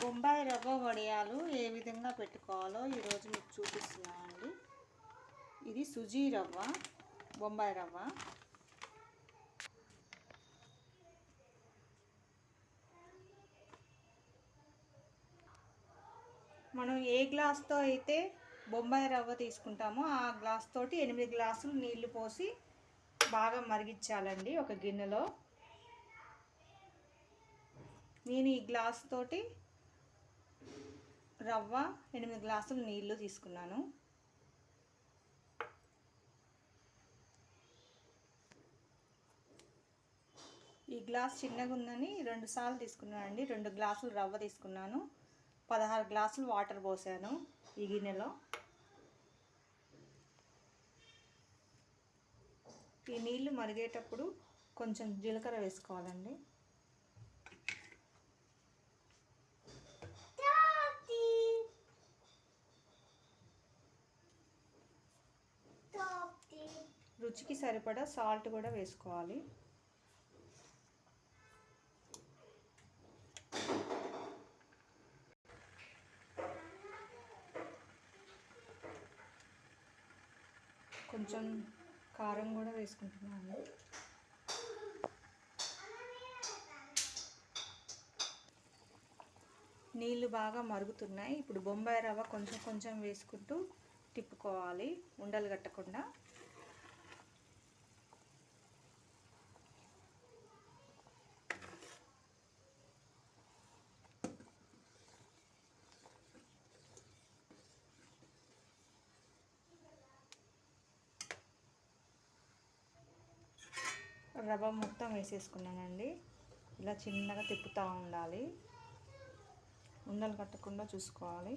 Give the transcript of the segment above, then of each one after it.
బొంబాయి రవ్వ వడియాలు ఏ విధంగా పెట్టుకోవాలో ఈరోజు మీకు చూపిస్తున్నానండి ఇది సుజీ రవ్వ బొంబాయి రవ్వ. మనం ఏ గ్లాస్తో అయితే బొంబాయి రవ్వ తీసుకుంటామో ఆ గ్లాస్ తోటి ఎనిమిది గ్లాసులు నీళ్ళు పోసి బాగా మరిగించాలండి ఒక గిన్నెలో. నేను ఈ గ్లాస్ తోటి రవ్వ ఎనిమిది గ్లాసులు నీళ్ళు తీసుకున్నాను. ఈ గ్లాస్ చిన్నగా ఉందని రెండు సార్లు తీసుకున్నానండి. రెండు గ్లాసులు రవ్వ తీసుకున్నాను. పదహారు గ్లాసులు వాటర్ పోసాను ఈ గిన్నెలో. ఈ నీళ్ళు మరిగేటప్పుడు కొంచెం జీలకర్ర వేసుకోవాలండి. రుచికి సరిపడా సాల్ట్ కూడా వేసుకోవాలి. కొంచెం కారం కూడా వేసుకుంటున్నాను. నీళ్ళు బాగా మరుగుతున్నాయి. ఇప్పుడు బొంబాయి రవ్వ కొంచెం కొంచెం వేసుకుంటూ తిప్పుకోవాలి. ఉండలు కట్టకుండా. రవ్వ మొత్తం వేసేసుకున్నానండి. ఇలా చిన్నగా తిప్పుతూ ఉండాలి. ఉండలు కట్టకుండా చూసుకోవాలి.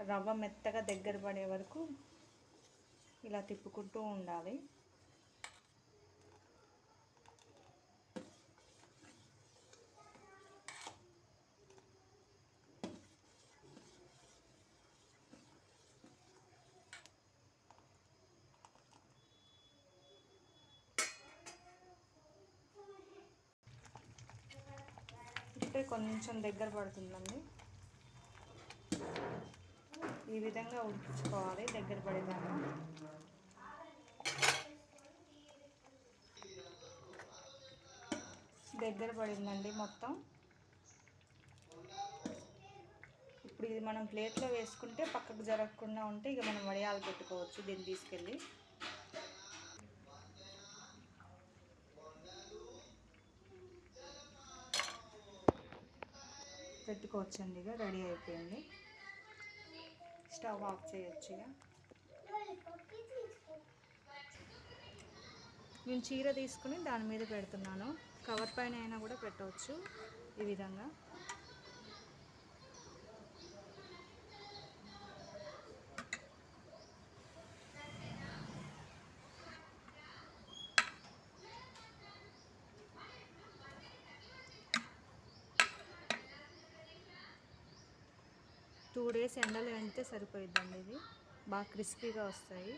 రవ్వ మెత్తగా దగ్గర పడే వరకు ఇలా తిప్పుకుంటూ ఉండాలి. ఉంటే కొంచెం దగ్గర పడుతుందండి. ఈ విధంగా ఉడికించుకోవాలి దగ్గర పడేదాకా. దగ్గర పడిందండి మొత్తం. ఇప్పుడు ఇది మనం ప్లేట్లో వేసుకుంటే పక్కకు జరగకుండా ఉంటే ఇక మనం వడియాలు పెట్టుకోవచ్చు దీన్ని తీసుకెళ్ళి. పెట్టుకోవచ్చండి ఇక రెడీ అయిపోయింది. స్టవ్ ఆఫ్ చేయొచ్చు ఇక. నేను చీర తీసుకుని దాని మీద పెడుతున్నాను. కవర్ పైన అయినా కూడా పెట్టవచ్చు ఈ విధంగా. టూ డేస్ ఎండలో ఎండితే సరిపోయిద్దండి ఇది బాగా క్రిస్పీగా వస్తాయి.